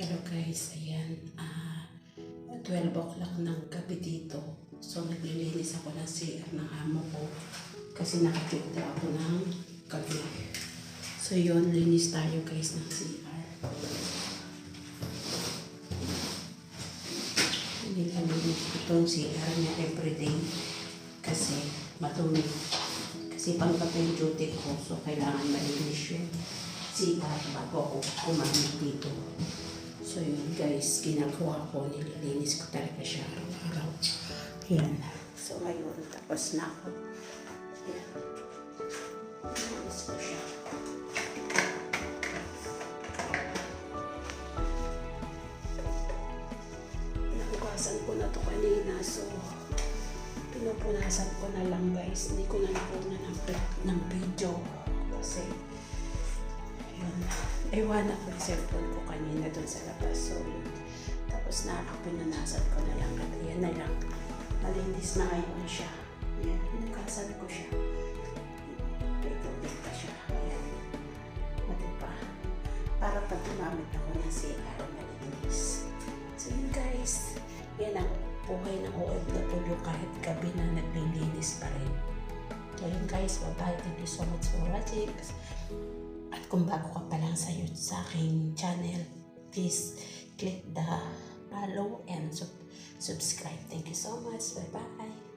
Hello guys, ayan. ah 12 o'clock ng gabi dito. So naglilinis ako ng CR ng amo ko. Kasi nakakita ako ng gabi. So yun, linis tayo guys ng CR. Nilalinis ko itong CR niya everyday. Kasi matulog. Kasi panggabi yung duty ko. So kailangan malinis yung CR bago ako kumain dito. So yun guys, ginagawa ko, nililinis ko talaga siya araw-araw. Yan. So ngayon, tapos na ako. Yan. Nilinis ko siya. Nahugasan ko na to kanina, so pinupunasan ko na lang guys. Hindi ko na napunan ng, Iwan ako yung cellphone ko kanina doon sa labas. So. Tapos nakakapinunasan ko na lang. At yan na lang. Malinis na ngayon siya. Yan. Hinugasan ko siya. May tubig pa siya. Ayan. O, diba? Para pag gumamit ako ng CR, malinis. So, yun guys. Yan ang buhay ng OFW kahit gabi na naglilinis pa rin. So, yun guys. Bye-bye. Thank you so much for watching. At kung bago ka pa lang sa, sa aking channel, please click the follow and sub- subscribe. Thank you so much. Bye-bye.